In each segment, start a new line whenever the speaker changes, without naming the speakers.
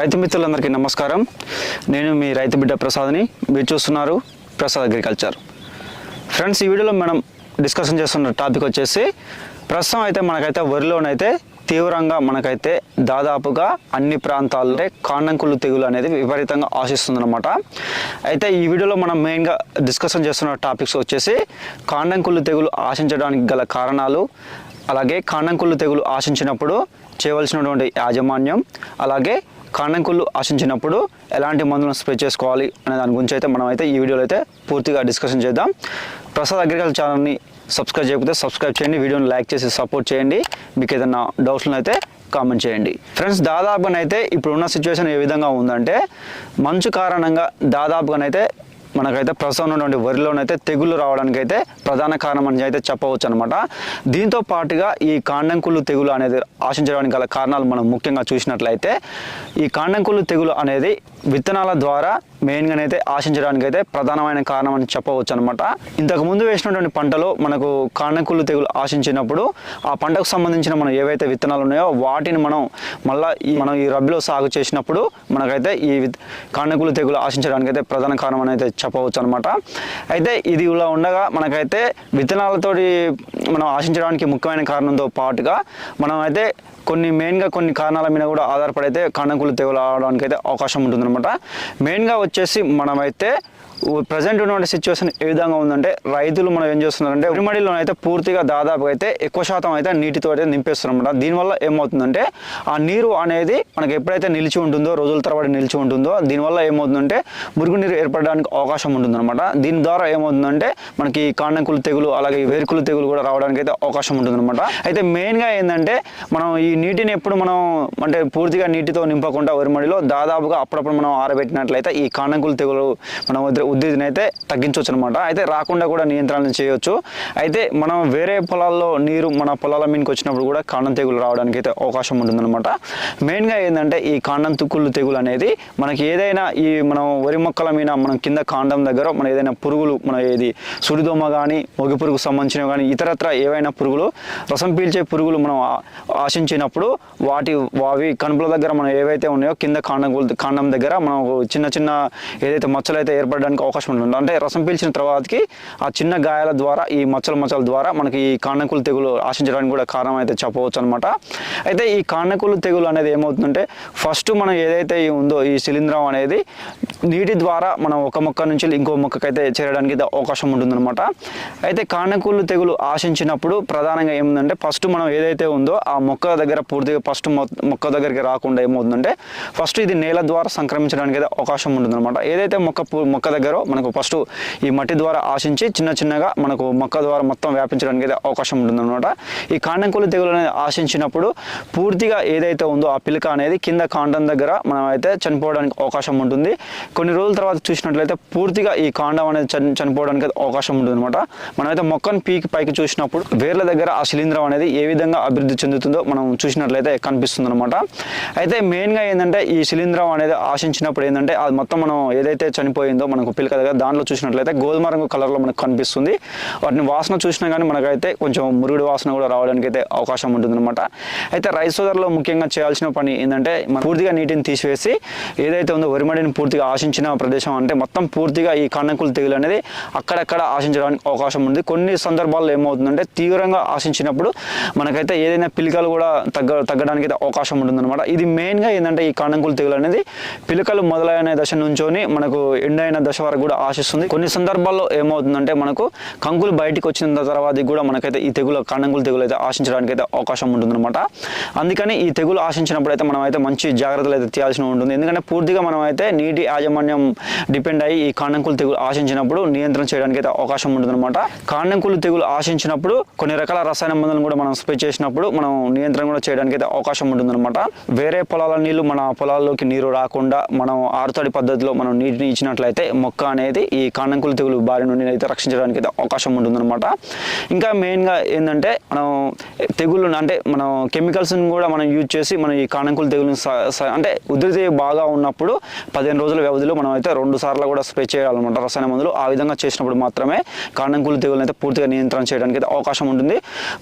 రైతు మిత్రులందరికీ నమస్కారం. నేను మీ రైతు బిడ్డ ప్రసాద్ని. మీరు చూస్తున్నారు ప్రసాద్ అగ్రికల్చర్. ఫ్రెండ్స్ ఈ వీడియోలో మనం డిస్కషన్ చేస్తున్న టాపిక్ వచ్చేసి ప్రస్తుతం అయితే మనకైతే వరిలోనైతే తీవ్రంగా మనకైతే దాదాపుగా అన్ని ప్రాంతాల్లో కాండంకులు తెగులు అనేది విపరీతంగా ఆశిస్తుందన్నమాట. అయితే ఈ వీడియోలో మనం మెయిన్గా డిస్కషన్ చేస్తున్న టాపిక్స్ వచ్చేసి కాండంకులు తెగులు ఆశించడానికి గల కారణాలు అలాగే కాండంకులు తెగులు ఆశించినప్పుడు చేయవలసినటువంటి యాజమాన్యం అలాగే కాండంకుళ్ళు ఆశించినప్పుడు ఎలాంటి మందులను స్ప్రే చేసుకోవాలి అనే దాని గురించి అయితే మనం అయితే ఈ వీడియోలో అయితే పూర్తిగా డిస్కషన్ చేద్దాం. ప్రసాద్ అగ్రికల్చర్ ఛానల్ని సబ్స్క్రైబ్ చేయకపోతే సబ్స్క్రైబ్ చేయండి వీడియోని లైక్ చేసి సపోర్ట్ చేయండి. మీకు ఏదైనా డౌట్స్లను అయితే కామెంట్ చేయండి. ఫ్రెండ్స్ దాదాపుగానైతే ఇప్పుడున్న సిచ్యువేషన్ ఏ విధంగా ఉందంటే మంచు కారణంగా దాదాపుగానైతే మనకైతే ప్రస్తుతం ఉన్నటువంటి వరిలోనైతే తెగుళ్ళు రావడానికి అయితే ప్రధాన కారణం అని అయితే చెప్పవచ్చు అనమాట దీంతో పాటుగా ఈ కాండంకుళ్ళు తెగులు అనేది ఆశించడానికి గల కారణాలు మనం ముఖ్యంగా చూసినట్లయితే ఈ కాండంకుళ్ళు తెగులు అనేది విత్తనాల ద్వారా మెయిన్గానైతే ఆశించడానికి అయితే ప్రధానమైన కారణం అని చెప్పవచ్చు అనమాట ఇంతకు ముందు వేసినటువంటి పంటలో మనకు కాణకులు తెగులు ఆశించినప్పుడు ఆ పంటకు సంబంధించిన మనం ఏవైతే విత్తనాలు ఉన్నాయో వాటిని మనం మళ్ళీ ఈ మనం ఈ రబీలో సాగు చేసినప్పుడు మనకైతే ఈ విత్- తెగులు ఆశించడానికి అయితే ప్రధాన కారణం అని అయితే చెప్పవచ్చు అనమాట అయితే ఇది ఇలా ఉండగా మనకైతే విత్తనాలతోటి మనం ఆశించడానికి ముఖ్యమైన కారణంతో పాటుగా మనం అయితే కొన్ని మెయిన్గా కొన్ని కారణాల మీద కూడా ఆధారపడైతే కాణకులు తెగులు రావడానికి అయితే అవకాశం ఉంటుంది అనమాట. మెయిన్గా వచ్చేసి మనమైతే ప్రజెంట్ ఉన్నటువంటి సిచ్యువేషన్ ఏ విధంగా ఉందంటే రైతులు మనం ఏం చేస్తున్నారంటే ఉరిమడిలో అయితే పూర్తిగా దాదాపు అయితే ఎక్కువ శాతం అయితే నీటితో అయితే నింపేస్తున్నమాట దీనివల్ల ఏమవుతుందంటే ఆ నీరు అనేది మనకి ఎప్పుడైతే నిలిచి ఉంటుందో రోజుల తరబడి నిలిచి ఉంటుందో దీనివల్ల ఏమవుతుందంటే మురుగునీరు ఏర్పడడానికి అవకాశం ఉంటుందన్నమాట. దీని ద్వారా ఏమవుతుందంటే మనకి కాండంకులు తెగులు అలాగే వేరుకులు తెగులు కూడా రావడానికి అయితే అవకాశం ఉంటుందన్నమాట. అయితే మెయిన్గా ఏంటంటే మనం ఈ నీటిని ఎప్పుడు మనం అంటే పూర్తిగా నీటితో నింపకుండా ఉరిమడిలో దాదాపుగా అప్పుడప్పుడు మనం ఆరబెట్టినట్లయితే ఈ కాండంకులు తెగులు మనం ఉద్రి- అయితే తగ్గించవచ్చు అనమాట అయితే రాకుండా కూడా నియంత్రణ చేయవచ్చు అయితే మనం వేరే పొలాల్లో నీరు మన పొలాల మీదకి వచ్చినప్పుడు కూడా కాండం తెగులు రావడానికి అయితే అవకాశం ఉంటుందన్నమాట. మెయిన్గా ఏంటంటే ఈ కాండం తుక్కుళ్ళు తెగులు అనేది మనకి ఏదైనా ఈ మనం వరి మొక్కల మీద మనం కింద కాండం దగ్గర మన ఏదైనా పురుగులు మన ఏది సుడిదోమ కానీ మొగి పురుగుకు సంబంధించినవి కానీ ఇతరత్ర ఏవైనా పురుగులు రసం పీల్చే పురుగులు మనం ఆశించినప్పుడు వాటి అవి కనుపుల దగ్గర మనం ఏవైతే ఉన్నాయో కింద కాండం కాండం దగ్గర మనం చిన్న చిన్న ఏదైతే మచ్చలు అయితే ఏర్పడడానికి అవకాశం ఉంటుంది అంటే రసం పీల్చిన తర్వాతకి ఆ చిన్న గాయాల ద్వారా ఈ మచ్చల మచ్చల ద్వారా మనకి ఈ కాండకులు తెగులు ఆశించడానికి కూడా కారణం అయితే చెప్పవచ్చు అనమాట అయితే ఈ కాండకులు తెగులు అనేది ఏమవుతుందంటే ఫస్ట్ మనం ఏదైతే ఉందో ఈ శిలీంధ్రం అనేది నీటి ద్వారా మనం ఒక మొక్క నుంచి ఇంకో మొక్కకైతే చేరడానికి అయితే అవకాశం ఉంటుందన్నమాట. అయితే కానకూలు తెగులు ఆశించినప్పుడు ప్రధానంగా ఏముందంటే ఫస్ట్ మనం ఏదైతే ఉందో ఆ మొక్క దగ్గర పూర్తిగా ఫస్ట్ మొక్క దగ్గరికి రాకుండా ఏమవుతుందంటే ఫస్ట్ ఇది నేల ద్వారా సంక్రమించడానికి అయితే అవకాశం ఉంటుందన్నమాట. ఏదైతే మొక్క పూ- మొక్క దగ్గర మనకు ఫస్ట్ ఈ మట్టి ద్వారా ఆశించి చిన్న చిన్నగా మనకు మొక్క ద్వారా మొత్తం వ్యాపించడానికి అయితే అవకాశం ఉంటుందన్నమాట. ఈ కాండంకులు తెగులు అనేది ఆశించినప్పుడు పూర్తిగా ఏదైతే ఉందో ఆ పిలక అనేది కింద కాండం దగ్గర మనం అయితే చనిపోవడానికి అవకాశం ఉంటుంది. కొన్ని రోజుల తర్వాత చూసినట్లయితే పూర్తిగా ఈ కాండం అనేది చని చనిపోవడానికి అయితే అవకాశం ఉంటుంది అనమాట మనమైతే మొక్కను పీకి పైకి చూసినప్పుడు వేర్ల దగ్గర ఆ శిలీంధ్రం అనేది ఏ విధంగా అభివృద్ధి చెందుతుందో మనం చూసినట్లయితే కనిపిస్తుంది అనమాట అయితే మెయిన్గా ఏంటంటే ఈ శిలీంధ్రం అనేది ఆశించినప్పుడు ఏంటంటే అది మొత్తం మనం ఏదైతే చనిపోయిందో మనకు పిలిక దగ్గర దాంట్లో చూసినట్లయితే గోధుమ రంగు కలర్లో మనకు కనిపిస్తుంది. వాటిని వాసన చూసినా కానీ మనకైతే కొంచెం మురుగుడు వాసన కూడా రావడానికి అయితే అవకాశం ఉంటుందన్నమాట. అయితే రైస్ సోదర్లో ముఖ్యంగా చేయాల్సిన పని ఏంటంటే పూర్తిగా నీటిని తీసివేసి ఏదైతే ఉందో వరిమడిని పూర్తిగా ఆశించిన ప్రదేశం అంటే మొత్తం పూర్తిగా ఈ కన్నకులు తెగులు అనేది అక్కడక్కడ ఆశించడానికి అవకాశం ఉంది. కొన్ని సందర్భాల్లో ఏమవుతుందంటే తీవ్రంగా ఆశించినప్పుడు మనకైతే ఏదైనా పిలికలు కూడా తగ్గ తగ్గడానికి అయితే అవకాశం ఉంటుందన్నమాట. ఇది మెయిన్గా ఏంటంటే ఈ కాండంకులు తెగులు అనేది పిలికలు మొదలైన దశ నుంచోని మనకు ఎండైన దశ వరకు కూడా ఆశిస్తుంది. కొన్ని సందర్భాల్లో ఏమవుతుందంటే మనకు కంకులు బయటికి వచ్చిన తర్వాత కూడా మనకైతే ఈ తెగులు కాండంకులు తెగులు అయితే ఆశించడానికి అయితే అవకాశం ఉంటుందన్నమాట. అందుకని ఈ తెగులు ఆశించినప్పుడు అయితే మనం అయితే మంచి జాగ్రత్తలు అయితే తీయాల్సి ఉంటుంది. ఎందుకంటే పూర్తిగా మనం అయితే నీటి యాజమాన్యం డిపెండ్ అయ్యి ఈ కాండంకులు తెగులు ఆశించినప్పుడు నియంత్రణ చేయడానికి అయితే అవకాశం ఉంటుందన్నమాట. కాండంకులు తెగులు ఆశించినప్పుడు కొన్ని రకాల రసాయన మందులను కూడా మనం స్ప్రే చేసినప్పుడు మనం నియంత్రణ కూడా చేయడానికి అయితే అవకాశం ఉంటుందన్నమాట. వేరే పొలాల నీళ్ళు మన పొలాల్లోకి నీరు రాకుండా మనం ఆరుతడి పద్ధతిలో మనం నీటిని ఇచ్చినట్లయితే మొక్క అనేది ఈ కాండంకులు తెగులు బారి నుండి అయితే రక్షించడానికి అయితే అవకాశం ఉంటుందన్నమాట. ఇంకా మెయిన్గా ఏంటంటే మనం తెగుళ్ళు అంటే మనం కెమికల్స్ని కూడా మనం యూజ్ చేసి మనం ఈ కాండంకులు తెగులు అంటే ఉధృతి బాగా ఉన్నప్పుడు పదిహేను రోజుల వ్యవధిలో మనం అయితే రెండు సార్లు కూడా స్ప్రే చేయాలన్నమాట. రసాయన మందులు ఆ విధంగా చేసినప్పుడు మాత్రమే కాండంకులు తెగులను అయితే పూర్తిగా నియంత్రణ చేయడానికి అయితే అవకాశం ఉంటుంది.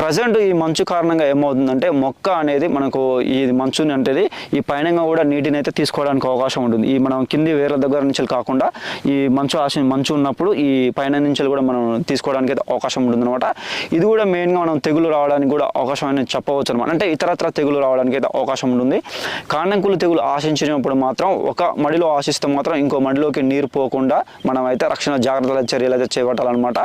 ప్రజెంట్ ఈ మంచు కారణంగా ఏమవుతుందంటే మొక్క అనేది మనకు ఈ మంచుని అంటే ఈ పైనంగా కూడా నీటిని అయితే తీసుకోవడానికి అవకాశం ఉంటుంది. ఈ మనం కింది వేర్ల దగ్గర నుంచి కాకుండా ఈ మంచు ఆశ మంచు ఉన్నప్పుడు ఈ పైన నుంచి కూడా మనం తీసుకోవడానికి అయితే అవకాశం ఉంటుంది అనమాట ఇది కూడా మెయిన్గా మనం తెగులు రావడానికి కూడా అవకాశం అనేది చెప్పవచ్చు అనమాట. అంటే ఇతరత్ర తెగులు రావడానికి అయితే అవకాశం ఉంటుంది. కాండంకులు తెగులు ఆశించినప్పుడు మాత్రం ఒక మడిలో ఆశిస్తే మాత్రం ఇంకో మడిలోకి నీరు పోకుండా మనం అయితే రక్షణ జాగ్రత్తల చర్యలు అయితే చేపట్టాలన్నమాట.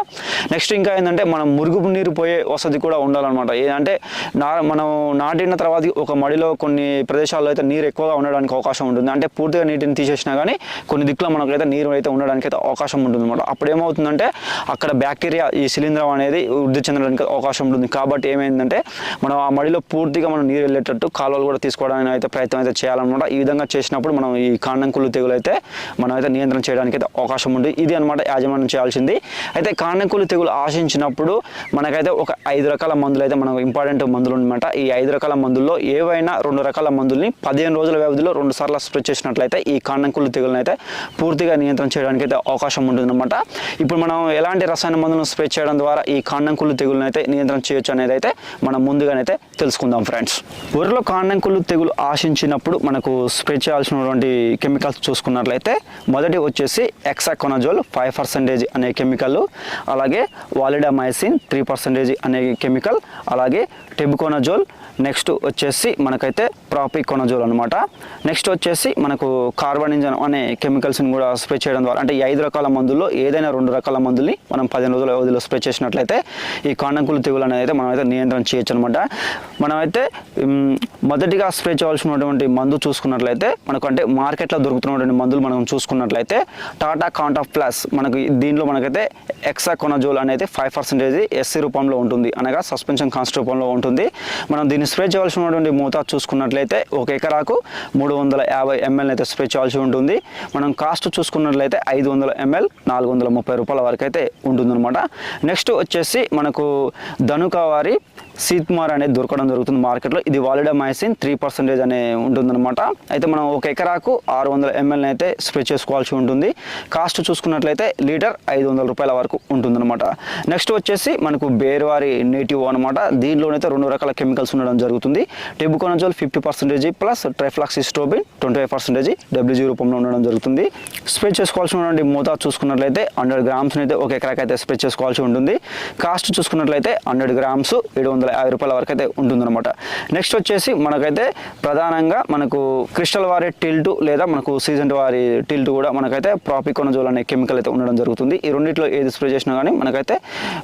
నెక్స్ట్ ఇంకా ఏంటంటే మనం మురుగు నీరు పోయే వసతి కూడా ఉండాలన్నమాట. ఏంటంటే నా మనం నాటిన తర్వాత ఒక మడిలో కొన్ని ప్రదేశాల్లో అయితే నీరు ఎక్కువగా ఉండడానికి అవకాశం ఉంటుంది. అంటే పూర్తిగా నీటిని తీసేసినా కానీ కొన్ని దిక్కులో మనకైతే నీరు అయితే ఉండడానికి అయితే అవకాశం ఉంటుంది అనమాట అప్పుడు ఏమవుతుందంటే అక్కడ బ్యాక్టీరియా ఈ శిలీంధ్రం అనేది వృద్ధి చెందడానికి అవకాశం ఉంటుంది. కాబట్టి ఏమైందంటే మనం ఆ మడిలో పూర్తిగా మనం నీరు వెళ్ళేటట్టు కాలువలు కూడా తీసుకోవడానికి అయితే ప్రయత్నం అయితే చేయాలన్నమాట. ఈ విధంగా చేసినప్పుడు మనం ఈ కాండంకుళ్ళు తెగులు అయితే మనం అయితే నియంత్రణ చేయడానికి అయితే అవకాశం ఉంది. ఇది అనమాట యాజమాన్యం చేయాల్సింది. అయితే కాండంకుళ్ళు తెగులు ఆశించినప్పుడు మనకైతే ఒక ఐదు రకాల మందులు అయితే మనకు ఇంపార్టెంట్ మందులు అనమాట ఈ ఐదు రకాల మందుల్లో ఏవైనా రెండు రకాల మందుల్ని పదిహేను రోజుల వ్యవధిలో రెండు సార్లు స్ప్రే చేసినట్లయితే ఈ కాండంకుళ్ళు తెగులను అయితే పూర్తిగా నియంత్రణ చేయడానికి అయితే అవకాశం ఉంటుందన్నమాట. ఇప్పుడు మనం ఎలాంటి రసాయన మందులను స్ప్రే చేయడం ద్వారా ఈ కాండంకులు తెగులను అయితే నియంత్రణ చేయొచ్చు అనేది అయితే మనం ముందుగానైతే తెలుసుకుందాం ఫ్రెండ్స్. వరిలో కాండంకులు తెగులు ఆశించినప్పుడు మనకు స్ప్రే చేయాల్సినటువంటి కెమికల్స్ చూసుకున్నట్లయితే అయితే మొదటి వచ్చేసి ఎక్సాకొనజోల్ ఫైవ్ పర్సెంటేజ్ అనే కెమికల్ అలాగే వాలిడామైసిన్ త్రీ పర్సెంటేజ్ అనే కెమికల్ అలాగే టెబుకోనజోల్ నెక్స్ట్ వచ్చేసి మనకైతే ప్రాపికోనజోల్ అనమాట నెక్స్ట్ వచ్చేసి మనకు కార్బనిజన్ అనే కెమికల్స్ని కూడా స్ప్రే చేయడం ద్వారా అంటే ఈ ఐదు రకాల మందుల్లో ఏదైనా రెండు రకాల మందుల్ని మనం పదిహేను రోజుల వ్యవధిలో స్ప్రే చేసినట్లయితే ఈ కాండంకులు తెగులు అనేది అయితే మనం అయితే నియంత్రణ చేయొచ్చు అనమాట మనమైతే మొదటిగా స్ప్రే చేయాల్సినటువంటి మందు చూసుకున్నట్లయితే మనకు అంటే మార్కెట్లో దొరుకుతున్నటువంటి మందులు మనం చూసుకున్నట్లయితే టాటా కాంటాఫ్ ప్లస్ మనకు దీనిలో మనకైతే ఎక్సాకొనజోల్ అనేది ఫైవ్ పర్సెంటేజ్ ఎస్సీ రూపంలో ఉంటుంది. అనగా సస్పెన్షన్ కాన్స్ట్ రూపంలో ఉంటుంది. మనం దీన్ని స్ప్రే చేయాల్సినటువంటి మోతాదు చూసుకున్నట్లయితే ఒక ఎకరాకు మూడు వందల యాభై ఎంఎల్ అయితే స్ప్రే చేయాల్సి ఉంటుంది. మనం కాస్ట్ చూసుకున్నట్లయితే ఐదు వందల ఎంఎల్ నాలుగు వందల ముప్పై రూపాయల వరకు అయితే ఉంటుందన్నమాట. నెక్స్ట్ వచ్చేసి మనకు ధనుక వారి సీత్మార్ అనేది దొరకడం జరుగుతుంది మార్కెట్లో. ఇది వాలిడమైసిన్ త్రీ పర్సెంటేజ్ అనే ఉంటుందన్నమాట. అయితే మనం ఒక ఎకరాకు ఆరు వందల ఎంఎల్ని అయితే స్ప్రే చేసుకోవాల్సి ఉంటుంది. కాస్ట్ చూసుకున్నట్లయితే లీటర్ ఐదు వందల రూపాయల వరకు ఉంటుందన్నమాట. నెక్స్ట్ వచ్చేసి మనకు బేర్వారి నేటివ్ అనమాట దీనిలోనైతే రెండు రకాల కెమికల్స్ ఉండడం జరుగుతుంది. Tebuconazole fifty percentage plus trifloxystrobin twenty five percentage WG రూపంలో ఉండడం జరుగుతుంది. స్ప్రే చేసుకోవాల్సినటువంటి మోతాదు చూసుకున్నట్లయితే హండ్రెడ్ గ్రామ్స్ అయితే ఒక ఎకరాకైతే స్ప్రే చేసుకోవాల్సి ఉంటుంది. కాస్ట్ చూసుకున్నట్లయితే హండ్రెడ్ గ్రామ్స్ ఏడు వందల యాభై రూపాయల వరకు అయితే ఉంటుందన్నమాట. నెక్స్ట్ వచ్చేసి మనకైతే ప్రధానంగా మనకు క్రిస్టల్ వారి టిల్ట్ లేదా మనకు సీజన్ వారి టిల్ట్ కూడా మనకైతే ప్రాపికోనజోల్ అనే కెమికల్ అయితే ఉండడం జరుగుతుంది. ఈ రెండింటిలో ఏది స్ప్రే చేసినా కానీ మనకైతే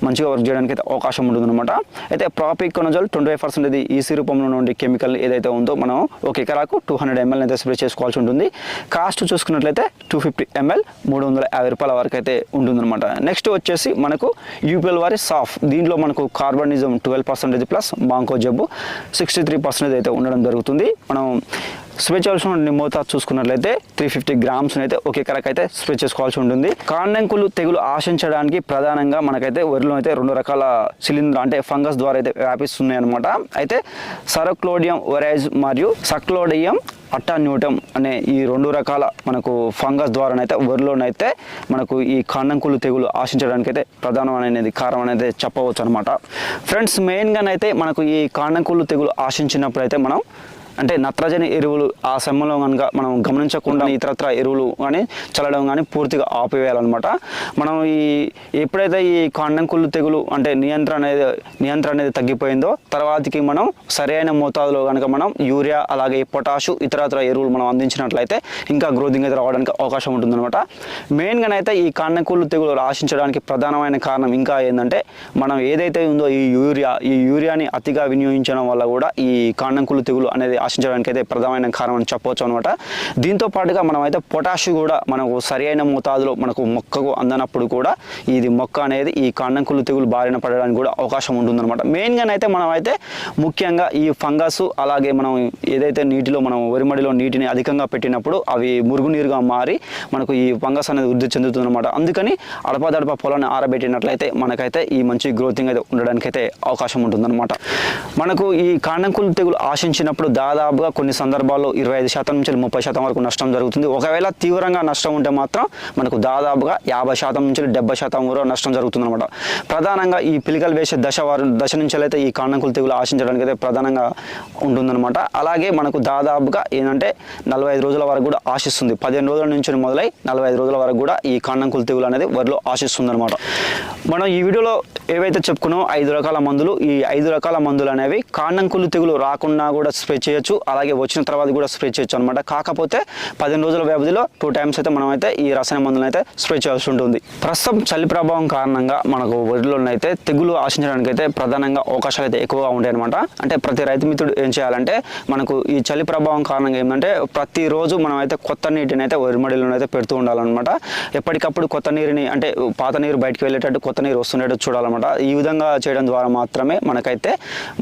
మంచిగా వర్క్ చేయడానికి అయితే అవకాశం ఉంటుందన్నమాట. అయితే ప్రాపికోనజోల్ ట్వంటీ ఫైవ్ పర్సెంట్ ఇది ఈసీ రూపంలో ఉండే కెమికల్ ఏదైతే ఉందో మనం ఒక ఎకరాకు టూ హండ్రెడ్ ఎంఎల్ అయితే స్ప్రే చేసుకోవాల్సి ఉంటుంది. కాస్ట్ చూసుకున్నట్లయితే టూ ఫిఫ్టీ ఎంఎల్ మూడు వందల యాభై రూపాయల వరకు అయితే ఉంటుందన్నమాట. నెక్స్ట్ వచ్చేసి మనకు యూపీఎల్ వారి సాఫ్ దీంట్లో మనకు carbendazim twelve percent percentage plus mancozeb sixty three percentage అయితే ఉండడం జరుగుతుంది. మనం స్ప్రే ఉంటుంది మోతాదు చూసుకున్నట్లయితే త్రీ ఫిఫ్టీ గ్రామ్స్ అయితే ఒక ఎకరాకి అయితే స్ప్రే చేసుకోవాల్సి ఉంటుంది. కాండంకులు తెగులు ఆశించడానికి ప్రధానంగా మనకైతే వరిలో అయితే రెండు రకాల సిలిండర్ అంటే ఫంగస్ ద్వారా అయితే వ్యాపిస్తున్నాయి అనమాట అయితే సరక్లోడియం ఒరైజ్ మరియు సక్లోడియం అట్టాన్యూటం అనే ఈ రెండు రకాల మనకు ఫంగస్ ద్వారానైతే వరిలోనైతే మనకు ఈ కాండంకులు తెగులు ఆశించడానికి అయితే ప్రధానమైనది కారణం అనేది చెప్పవచ్చు అనమాట ఫ్రెండ్స్ మెయిన్గానైతే మనకు ఈ కాండంకులు తెగులు ఆశించినప్పుడు అయితే మనం అంటే నత్రజని ఎరువులు ఆ సమయంలో కనుక మనం గమనించకుండా ఇతరత్ర ఎరువులు కానీ చల్లడం కానీ పూర్తిగా ఆపివేయాలన్నమాట. మనం ఈ ఎప్పుడైతే ఈ కాండంకుళ్ళు తెగులు అంటే నియంత్రణ అనేది నియంత్రణ అనేది తగ్గిపోయిందో తర్వాతకి మనం సరైన మోతాదులో కనుక మనం యూరియా అలాగే పొటాషు ఇతరత్ర ఎరువులు మనం అందించినట్లయితే ఇంకా గ్రోతింగ్ అయితే రావడానికి అవకాశం ఉంటుందన్నమాట. మెయిన్గానైతే ఈ కాండంకుళ్ళు తెగులు ఆశించడానికి ప్రధానమైన కారణం ఇంకా ఏంటంటే మనం ఏదైతే ఉందో ఈ యూరియా ఈ యూరియాని అతిగా వినియోగించడం వల్ల కూడా ఈ కాండంకుళ్ళు తెగులు అనేది ఆశించడానికి అయితే ప్రధానమైన కారణం అని చెప్పవచ్చు అనమాట దీంతో పాటుగా మనం అయితే పొటాష్ కూడా మనకు సరి అయిన మోతాదులో మనకు మొక్కకు అందనప్పుడు కూడా ఇది మొక్క అనేది ఈ కాండంకులు తెగులు బారిన పడడానికి కూడా అవకాశం ఉంటుందన్నమాట. మెయిన్గా అయితే మనం అయితే ముఖ్యంగా ఈ ఫంగస్ అలాగే మనం ఏదైతే నీటిలో మనం వరిమడిలో నీటిని అధికంగా పెట్టినప్పుడు అవి మురుగునీరుగా మారి మనకు ఈ ఫంగస్ అనేది వృద్ధి చెందుతుందన్నమాట. అందుకని అడపదడప పొలాన్ని ఆరబెట్టినట్లయితే మనకైతే ఈ మంచి గ్రోతింగ్ అయితే ఉండడానికి అయితే అవకాశం ఉంటుందన్నమాట. మనకు ఈ కాండంకులు తెగులు ఆశించినప్పుడు దాదాపుగా కొన్ని సందర్భాల్లో ఇరవై ఐదు శాతం నుంచి ముప్పై శాతం వరకు నష్టం జరుగుతుంది. ఒకవేళ తీవ్రంగా నష్టం ఉంటే మాత్రం మనకు దాదాపుగా యాభై శాతం నుంచి డెబ్బై శాతం వరకు నష్టం జరుగుతుంది అనమాట ప్రధానంగా ఈ పిలికలు వేసే దశ వారు దశ నుంచి అయితే ఈ కాండంకులు తెగులు ఆశించడానికి అయితే ప్రధానంగా ఉంటుందన్నమాట. అలాగే మనకు దాదాపుగా ఏంటంటే నలభై ఐదు రోజుల వరకు కూడా ఆశిస్తుంది. పదిహేను రోజుల నుంచి మొదలై నలభై ఐదు రోజుల వరకు కూడా ఈ కాండంకులు తెగులు అనేది వరిలో ఆశిస్తుంది అనమాట మనం ఈ వీడియోలో ఏవైతే చెప్పుకున్నామో ఐదు రకాల మందులు ఈ ఐదు రకాల మందులు అనేవి కాండంకులు తెగులు రాకుండా కూడా స్ప్రే చేయొచ్చు అలాగే వచ్చిన తర్వాత కూడా స్ప్రే చేయొచ్చు అనమాట కాకపోతే పదిహేను రోజుల వ్యవధిలో టూ టైమ్స్ అయితే మనం అయితే ఈ రసాయన మందులను అయితే స్ప్రే చేయాల్సి ఉంటుంది. ప్రస్తుతం చలి ప్రభావం కారణంగా మనకు వరిలోనైతే తెగులు ఆశించడానికి అయితే ప్రధానంగా అవకాశాలు అయితే ఎక్కువగా ఉంటాయి అనమాట అంటే ప్రతి రైతు మిత్రుడు ఏం చేయాలంటే మనకు ఈ చలి ప్రభావం కారణంగా ఏంటంటే ప్రతిరోజు మనం అయితే కొత్త నీటిని అయితే వరిమడిలో అయితే పెడుతూ ఉండాలన్నమాట. ఎప్పటికప్పుడు కొత్త నీరుని అంటే పాత నీరు బయటకు వెళ్ళేటట్టు కొత్త నీరు వస్తుండేటట్టు చూడాలన్నమాట. అనమాట ఈ విధంగా చేయడం ద్వారా మాత్రమే మనకైతే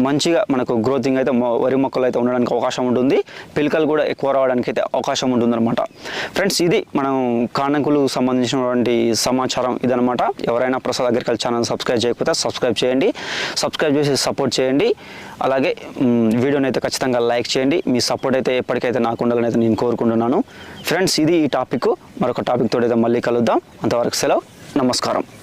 మంచిగా మనకు గ్రోతింగ్ అయితే వరి మొక్కలు అయితే ఉండడానికి అవకాశం ఉంటుంది. పిలకలు కూడా ఎక్కువ రావడానికి అయితే అవకాశం ఉంటుందన్నమాట. ఫ్రెండ్స్ ఇది మనం కాణకులు సంబంధించినటువంటి సమాచారం ఇదనమాట ఎవరైనా ప్రసాద్ అగ్రికల్చర్ ఛానల్ సబ్స్క్రైబ్ చేయకపోతే సబ్స్క్రైబ్ చేయండి. సబ్స్క్రైబ్ చేసి సపోర్ట్ చేయండి. అలాగే వీడియోని అయితే ఖచ్చితంగా లైక్ చేయండి. మీ సపోర్ట్ అయితే ఎప్పటికైతే నాకు ఉండాలని అయితే నేను కోరుకుంటున్నాను. ఫ్రెండ్స్ ఇది ఈ టాపిక్ మరొక టాపిక్ అయితే మళ్ళీ కలుద్దాం. అంతవరకు సెలవు. నమస్కారం.